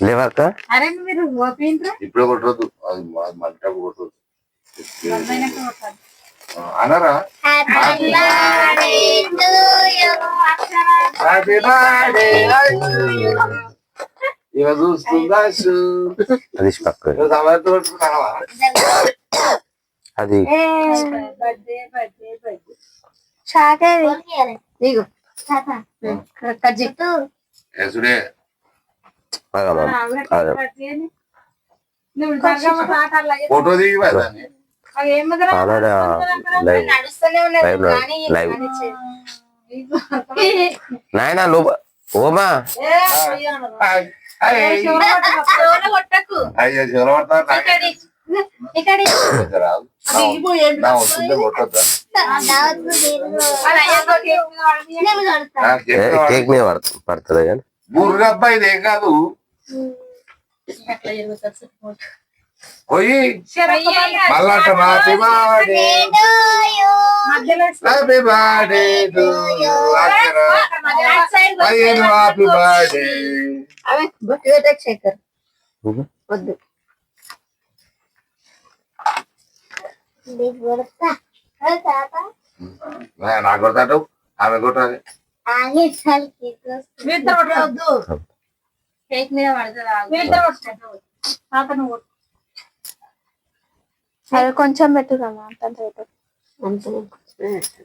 లేవక్క అరే మీరు ఓపిండ్రా ఇప్పుడే కొట్టవద్దు అది మా- మంట కొట్టవద్దు ఆ, అనరా హ్యాపీ బర్త్డే ఇక చూస్తుందా షూ. అది పక్క ఇక సమయంతో కొట్టుకుంటావా? అది బర్త్డే బర్త్డే బర్త్డే చాకరి ఇగో అదే. ఫోటో దిగి. నాయనా లోప ఓమా. అయ్యో. చివరపడతా ఇక్కడి, కేక్ మీద పడుతుంది కానీ? బుర్ర అబ్బాయి ఇదేం కాదు. పోయి. చెరొక్క పని. మళ్ళా happy birthday to happy birthday. వద్దు. నాకు కొడతాడు ఆమె కొట్టాలి. అది కొంచెం అంత పెట్టు.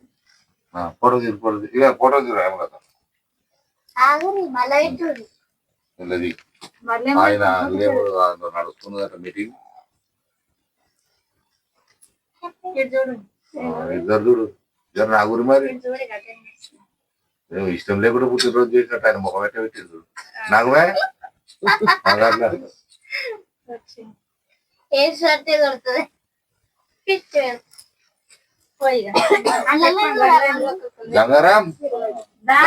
ఫోటో తీరు ఫోటో తీరు ఇక ఫోటో తీరు ఏం కదా. వెళ్ళది. మళ్ళీ ఆయన లేబర్ దాంట్లో నడుస్తుంది అట్లా మీటింగ్. ఇటు చూడు ఇద్దరు చూడు ఇద్దరు నా గురి మరి ఇటు చూడు ఇక అటే. ఏమో ఇష్టం లేకుండా పుట్టినరోజు చేసినట్టు ఆయన ముఖం పెట్టే పెట్టింది చూడు నాకుమే నాకు అట్లా. వచ్చి. ఏ షర్ట్ కొడుతుంది పోయి ఇక. గంగారాం దా.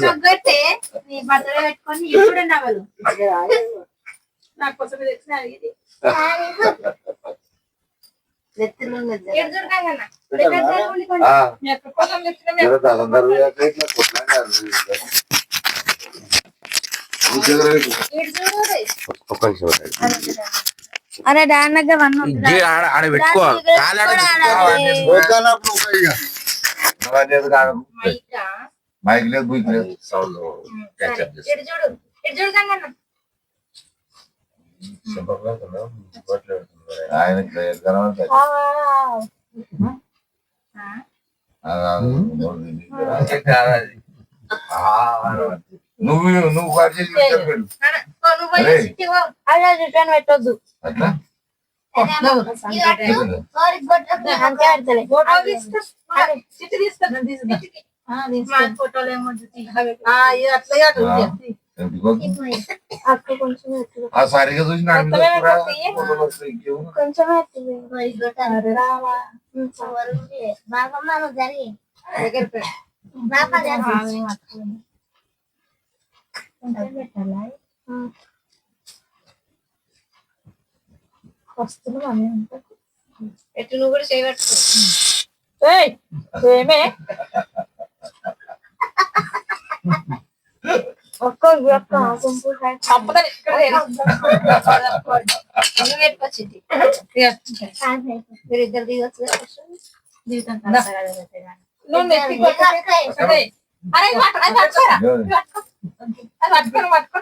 చొగ్గొట్టే నీ బట్టలు పెట్టుకొని ఇప్పుడు నవ్వలు నా కోసం తెచ్చిన ఇటు ఒక్క నిమిషం అరే దానగా వన్ ఇజ్జి ఆడ ఆడ పెట్టుకో? మైకా. మైక్ లేదు బుక్ లేదు సౌండ్ చేస్తా. ఇటు చూడు చూడు కంగన్న. ఆయన ఆ. నువ్వు నువ్వు పరిచయం రిటర్న్ పెట్టొద్దు. అట్లా. ఆ, కొంచెం సరిగా చూసి నాకు మీద మొత్తమే కూడా కొట్టి. ఫోటోలు వస్తాయి. ఇంకేముంది? కొంచెం పెట్టు అరే పెట్టాలా? ఎట్టు నువ్వు కూడా చేయవచ్చు ఏమే? ఒక్క ఒక్క గుంపు మీరు ఇద్దరు దిగొచ్చు నువ్వు. అరే పట్టుకోను, పట్టుకో.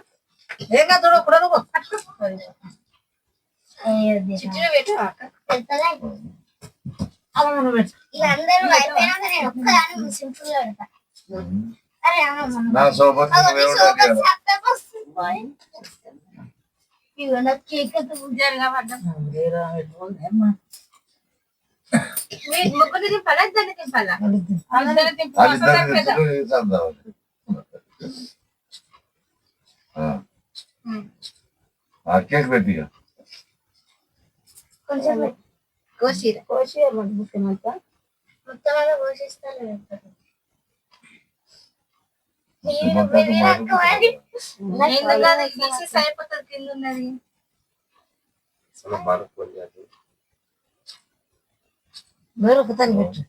ఏం కాదు చూడు, ఇప్పుడు నువ్వు. చిట్టిలో పెట్టు నువ్వు పెట్టు. అయిపోయినాక నేను ఒక్కదాన్ని సింపుల్గా పెడతా అరే నా కేక్ పడ్డం. ముగ్గురు తింపాలా? వాళ్ళిద్దరిని అవసరం లేదా? తెచ్చుకొని చందాలి. ఆ. ఉమ్. ఆ కేక్ పెట్టి ఇక. కొంచెం పెట్టు. కోసిరా కోసిరా ముఖ్యమంతా మొత్తం అలా పోషిస్తాను నేను బెదిరాక మరి ఎందుకని తీసేసి అయిపోతుంది కింద ఉన్నది అసలు మనకు కొన్ని అది. దొరుకుతాను పెట్టు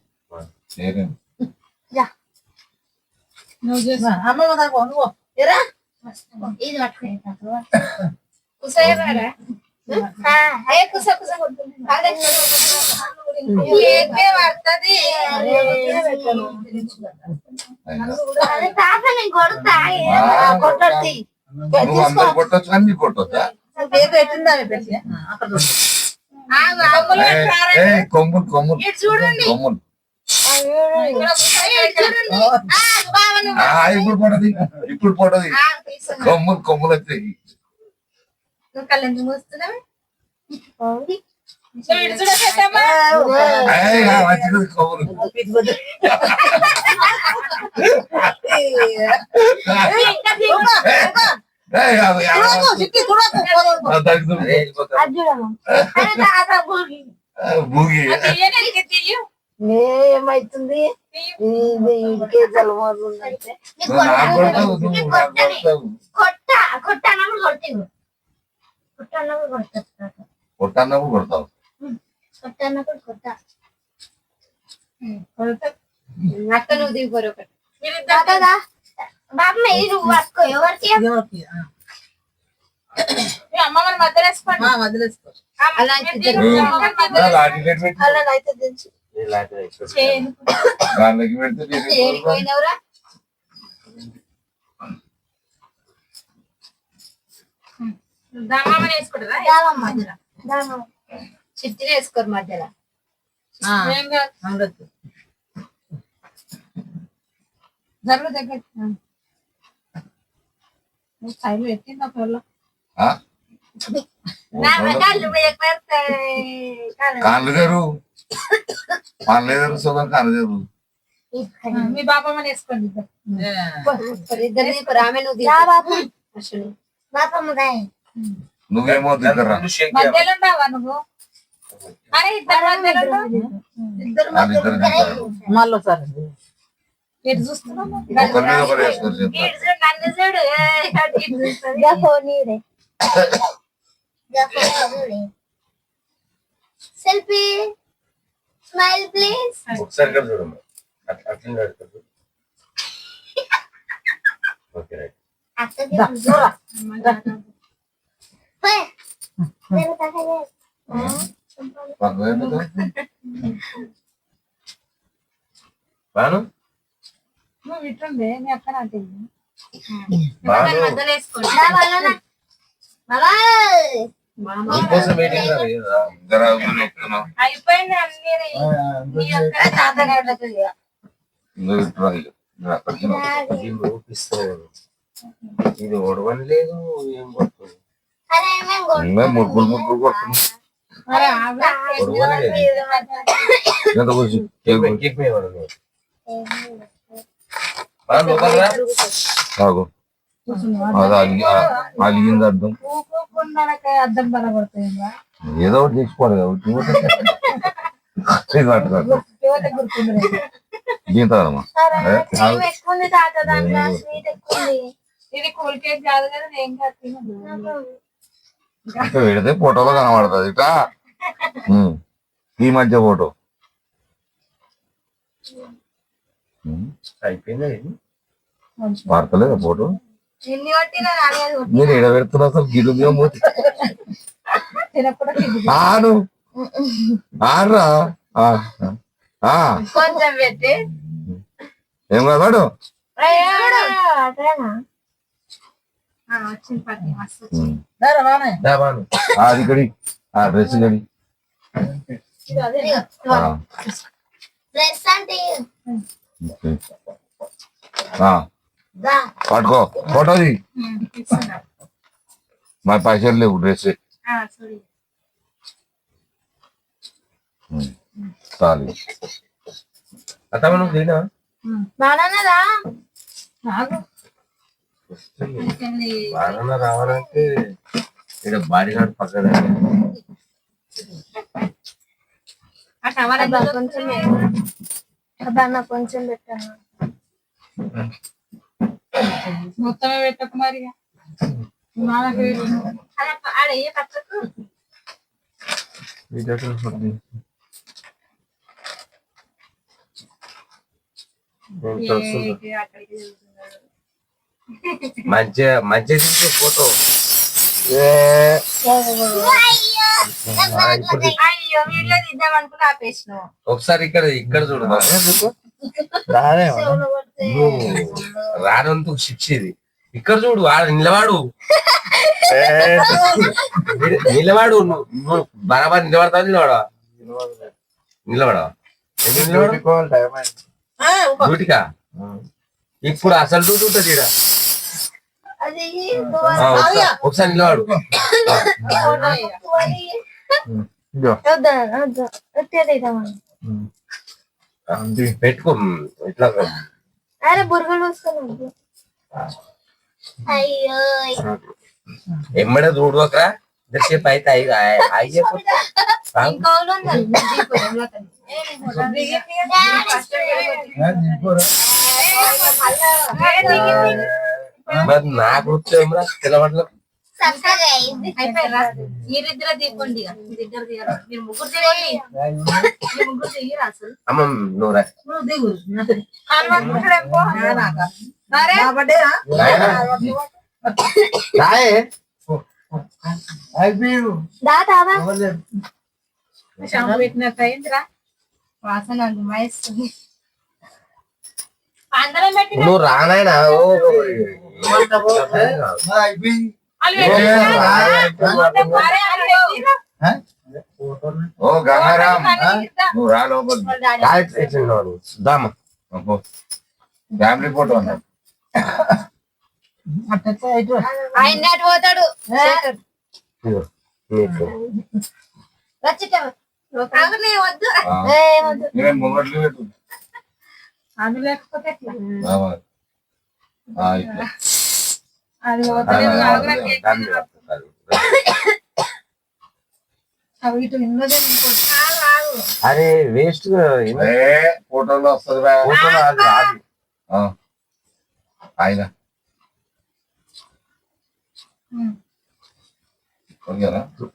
చేయలేం. అమ్మ నాకు నువ్వు ఎరా ఇది కుసయరా ఏ కుస కుస. ఏకే పడుతుంది. అదే తాత నేను కొడతా. కొట్టండి నువ్వు అందరు కొట్టొచ్చు కానీ నీకు కొట్టొచ్చా పేరు పెట్టిందా పెట్టి అక్కడ ఏయ్, ఏయ్, కొమ్ములు కొమ్ములు. ఇటు చూడండి. కొమ్ములు. ఇప్పుడు పడది ఇప్పుడు పడది ఆ, తీసుకున్నా. కొమ్ములు కొమ్ములు వచ్చాయి నువ్వు కళ్ళు ఎందుకు మూస్తున్నావు నువ్వు ఇటు చూడకేద్దమ్మా ఏయ్, ఆ, వచ్చినది కొమ్ములు ఏయ్, అది, ఆ, ఆ, దానికి నువ్వు వెళ్ళిపోతావు. ఆ, భూగి తీయు ఏమైతుంది ఇడికే జలమవుతుందంటే కొట్టన్నప్పుడు కొడతావు? కొట్టన్నప్పుడు కొట్ట అక్క నువ్వు దిగిపోరు ఒకటి. బాబు మీరు పట్టుకో ఎవరికి? అమ్మమ్మని ఆ, వదిలేసుకో నా. అలా అయితే తెలుసు దానికి పెడితే చిట్టిని వేసుకోరు మధ్యలో. జరుగు దగ్గర సైడ్ పెట్టింది ఒక వాళ్ళు కాళ్ళు గారు కాళ్ళు గారు సుఖం గారు మీ బాబమ్మని వేసుకోండి నువ్వేమో దగ్గర నువ్వు? అరే ఇద్దరు. మళ్ళీ ఇడే సెల్ఫీ. స్మైల్ ప్లీజ్ ఒకసారి కూడా చూడమ్మా అట్లా అట్లా నడుతుంది ఓకే రైట్ అక్కకి దా, దూరా. పోయ్. నేను తగ్గలే. పక్కన ఎందుకు? బాను నువ్వు ఇటుండే మీ అక్క నాకు బాను మధ్యలో వేసుకోండి దా బాలోనా. ఇది ఒడవని లేదు ఏం కొడుతుంది ముగ్గురు ముగ్గురు లేదు ఎంత కేక్ కేక్ నువ్వు. అలిగింది అర్థం. బలపడుతుంది ఏదో ఒకటి చేసుకోవాలి తినదు. ఇంకా పెడితే ఫోటోలో కనబడుతుంది ఇట్లా. ఈ మధ్య ఫోటో. అయిపోయిందా ఇది? పడతలేదా ఫోటో? ఎన్ని కొట్టినా రాలేదు. మీరు ఎడ పెడుతున్నా అసలు గిడు మూతి. ఆను. ఆడరా ఆ, ఆ. కొంచెం పెట్టి. ఏం కాదు అది గడి ఆ డ్రెస్ ఆ, డ్రెస్ అంటే పట్టుకో ఫోటోది ఉమ్, ఇస్తున్నా. మా పైసలు లేవు డ్రెస్ ఆ, చూడు చాలు అత్తమ్మ నువ్వు తినా బాగున్నదా ఆగు. ఇంకేంది? బాగా రావాలంటే ఇక్కడ బాడీ గార్డ్ పక్కన ఆ టవర్ అబ్బా కొంచెం అబ్బా నాకు కొంచెం పెట్టాను మొత్తమే పెట్టకు మరి మంచిగా తీసే ఫోటో. ఇప్పుడు ఒకసారి ఇక్కడ ఇక్కడ చూడు. చెవులు కొడితే రానందుకు శిక్ష ఇది ఇక్కడ చూడు నిలవాడు నిల- నిలవాడు నువ్వు బరాబర్ నిలబడతావు నిలబడవా? నిలబడవా? డ్యూటీకా ఇప్పుడు అసలు డ్యూటీ ఉంటుంది ఒకసారి- నిలబడు. వచ్చేద్దామని పెట్టుకో ఇట్లా అరే బురుగులు వస్తున్నాడు అయ్యో ఎమ్మడే చూడవకరా ఇంతసేపు అయితే అయి అయి చెప్పు ఇంకో వాళ్ళు ఉన్నారు. దీపు, ఎవరికని? ఏ, నీ ఫోటో దిగి, దిగి, ఫస్ట్ ఏ, దిగి, దిగి. మరి నాకు తెలవట్లేదు? మీరిద్దరు ఇక. మీరిద్దరు తీయరు. మీరు ముగ్గురు ముగ్గురు అసలు? నువ్వు దిగు. షాంపూ పెట్టినట్టు అయిందిరా వాసన రానాయన వాళ్ళు పెట్టినా? మరే వాళ్ళు పెట్టినా? ఓ గంగారాం వాళ్ళు ఇద్దా. నువ్వు రా లోపల వాళ్ళ డాడీ. దామా ఫ్యామిలీ ఫోటో ఉన్నా అట్ట ఇటు ఆయన అటు పోతాడు శేఖర్. నీకు రచితం ఆగనే వద్దు ఏ వద్దు నేను ముంగట్లు పెట్టు అది లేకపోతే అది పోతలేదు. అవి ఇటు ఆగు. అరే వేస్ట్ ఏ ఫోటోలో వస్తుంది రా ఫోటోలో అది రాదు ఆ. ఆయన.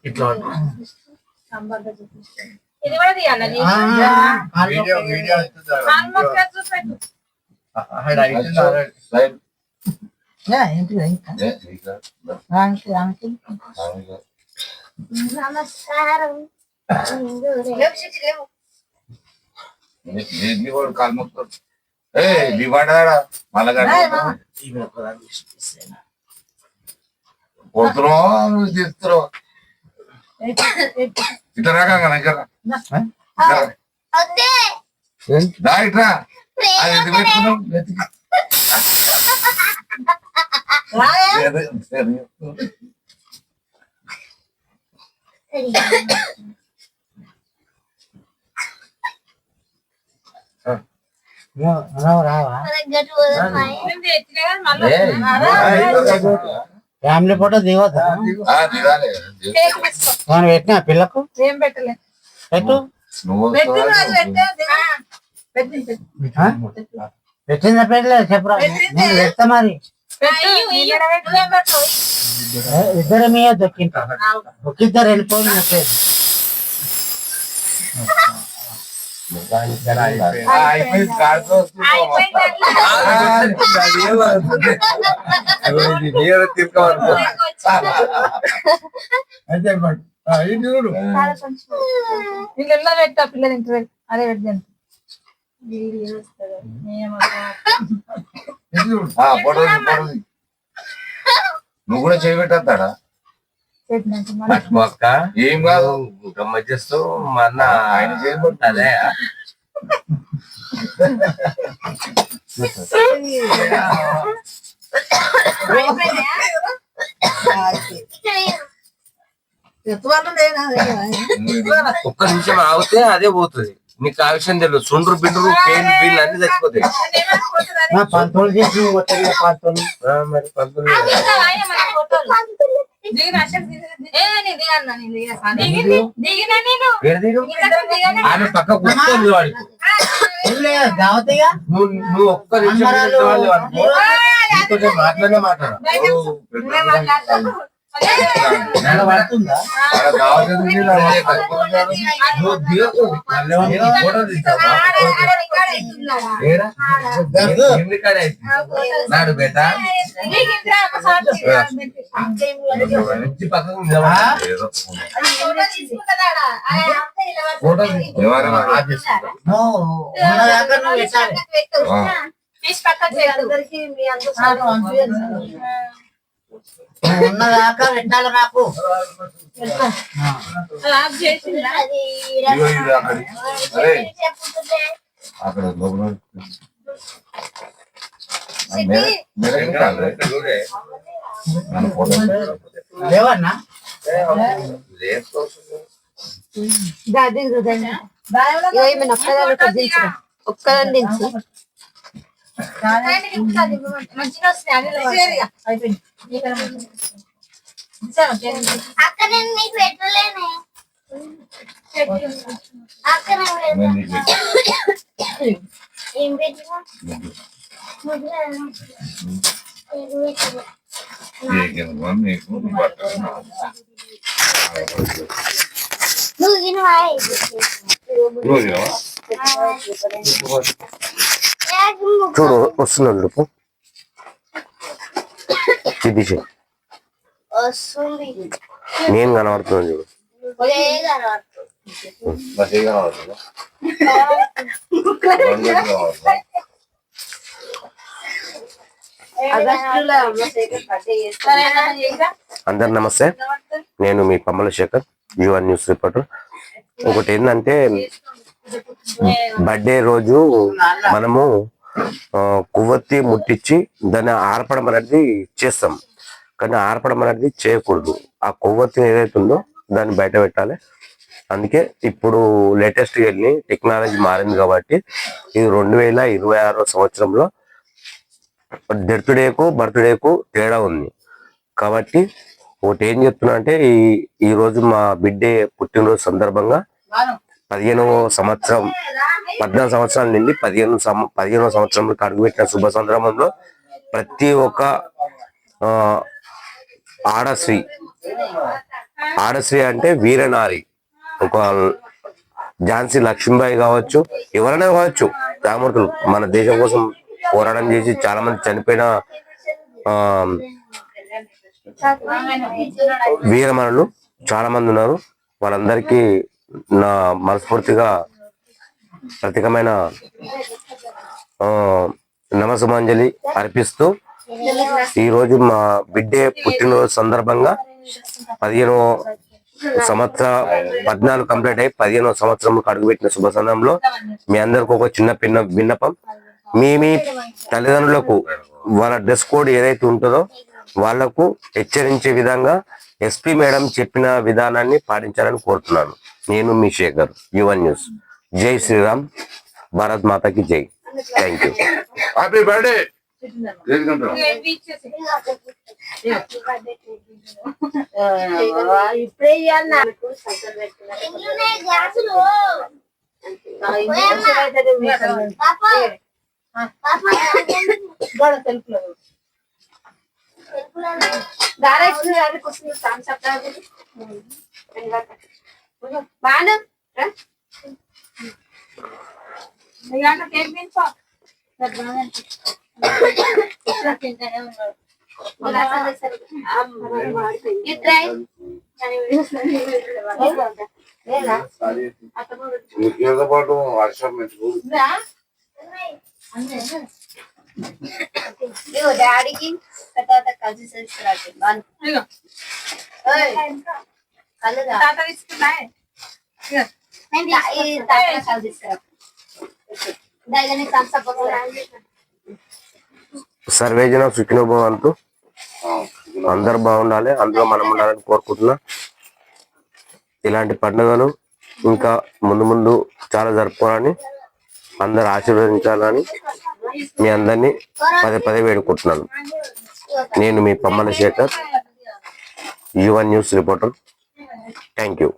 ఇట్లా సంబంధం చూపిస్తాను. ఇది కూడా తీయాలా నీ? వీడియో వీడియో నమస్కారం నీ వాడు కాలు మొక్కుతాడు. ఏ నీ వాడాడా మళ్ళా కొడుతున్నావు తీస్తున్నావు ఇట్లా రాగా దగ్గర దా ఇట్రా అది ఎందుకు పెట్టుకున్నావు ఫ్యామిలీ ఫోటో దిగాలి. కేక్ తీసుకో. మనం పెట్టినా పిల్లకు? ఏం పెట్టలే. పెట్టు. ఆ? పెట్టిందా. పెట్టలేదు చెప్పరా పెడతా మరి. పెట్టు, పెట్టు. పెట్టు. ఇద్దరు మీ దొక్కింటా ఒక్కిద్దరు వెళ్ళిపోయింది మెసేజ్ ఆ, అయిపోయింది కాదు అయిపోయింది. అట్లా. తిరగవనుకో నీకు వచ్చిందా? చాలా కొంచెం వీళ్ళు ఎలా పెట్టా పిల్లలు ఇంటి అదే పెట్టాను ఫోటో తీ. నువ్వు కూడా చేయబెట్టేస్తాడా అక్క ఏం కాదు. గమ్మత్ చేస్తూ మా అన్న ఆయన చేయబట్టు అదే. అయిపోయినాయా? ఒక్క నిమిషం ఆగితే అదే పోతుంది. నీకు ఆ విషయం తెలియదు సుండ్రు బిండ్రు పెయిన్ బిన్ అన్ని చచ్చిపోతాయి? పంతులు చేసి పంతులు. ఆ, మరి దిగనా ఆమె పక్క కూర్చొని వాడి. దావతయ్య నువ్వు ఒక్క నిమిషం మాట్లాడినా మాట్లాడ నాడు బేటా. ఫోటో తీసుకో. ఉన్నదాకా నువ్వు పెట్టాలి తీసి పక్కకు పెట్టు. నువ్వు ఉన్నదాకా పెట్టాలి నాకు అది ఆఫ్ చేసిందా? ఇగో ఇది అక్కడి. అరే అక్కడ లోపల ఆ మెర- మెరగ కాదు. చూడే. మన ఫోటో లేవన్నా లేపు. ఒక్కదాన్ని దించు. మంచిగా వస్తాయి అన్ని లేవు. దించావా? అక్క నేను నీకు పెట్టలేనే అక్క నేను పెడతా. నేను నీకు పెట్టు. ఏం పెట్టినా నీకు. ముద్ర ఏం పెట్టినా? నీకెందుకు అని నీకు నీ బట్టలు నాకు. నువ్వు తినవా నువ్వు తినవా? చూడు వస్తున్నాడు వస్తుంది. నేను కనబడుతున్నాను చూడు. అందరు నమస్తే. నేను మీ పమ్మల శేఖర్ యువన్ న్యూస్ రిపోర్టర్. ఒకటి ఏంటంటే బర్త్డే రోజు మనము కొవ్వొత్తి ముట్టించి దాన్ని ఆర్పడం అనేది చేస్తాం. కానీ ఆర్పడం అనేది చేయకూడదు. ఆ కొవ్వొత్తి ఏదైతే ఉందో దాన్ని బయట పెట్టాలి. అందుకే ఇప్పుడు లేటెస్ట్ వెళ్ళి టెక్నాలజీ మారింది కాబట్టి ఇది రెండు వేల ఇరవై ఆరో సంవత్సరంలో డెత్ డేకు బర్త్డేకు తేడా ఉంది. కాబట్టి ఒకటి ఏం చెప్తున్నా అంటే ఈ ఈరోజు మా బిడ్డే పుట్టినరోజు సందర్భంగా పదిహేనవ సంవత్సరం పద్నాలుగు సంవత్సరాల నుండి పదిహేను సం- పదిహేనవ సంవత్సరంలో అడుగుపెట్టిన శుభ సందర్భంలో ప్రతి ఒక్క ఆ, ఆడశ్రీ. ఆడశ్రీ అంటే వీరనారి. ఒక ఝాన్సీ లక్ష్మీబాయి కావచ్చు ఎవరైనా కావచ్చు రామూర్తులు మన దేశం కోసం పోరాటం చేసి చాలా మంది చనిపోయిన ఆ వీరమణులు చాలా మంది ఉన్నారు. వాళ్ళందరికీ నా మనస్ఫూర్తిగా ప్రత్యేకమైన ఆ, అర్పిస్తూ ఈరోజు మా బిడ్డే పుట్టినరోజు సందర్భంగా పదిహేను సంవత్సర పద్నాలుగు కంప్లీట్ అయ్యి పదిహేనో సంవత్సరంలో అడుగుపెట్టిన శుభ సందర్భంలో మీ అందరికి ఒక చిన్న పిన్న విన్నపం. మీ మీ తల్లిదండ్రులకు వాళ్ళ డ్రెస్ కోడ్ ఏదైతే ఉంటుందో వాళ్ళకు హెచ్చరించే విధంగా ఎస్పీ మేడం చెప్పిన విధానాన్ని పాటించాలని కోరుతున్నాను. నేను మీ శేఖర్ యువన్ న్యూస్. జై శ్రీరామ్ భారత్ మాతకి జై. Thank you happy birthday. ఇప్పుడే దానికి వస్తుంది థమ్స్ అప్. బాను నీకేదో పాటు వర్షం డాడీకి తర్వాత కలిసి చేసుకురాదు తాత తీసుకున్నా నేను తీ- ఈ తాతల కలిసి తీసుకురా? దగ్గర థమ్స్ అప్ సర్వేజన సుఖినోభవంతు అందరు బాగుండాలి అందులో మనం ఉండాలని కోరుకుంటున్నా. ఇలాంటి పండుగలు ఇంకా ముందు ముందు చాలా జరుపుకోవాలని అందరు ఆశీర్వదించాలని మీ అందరినీ పదే పదే వేడుకుంటున్నాను. నేను మీ Pammala Shekhar Yuvan news reporter. Thank you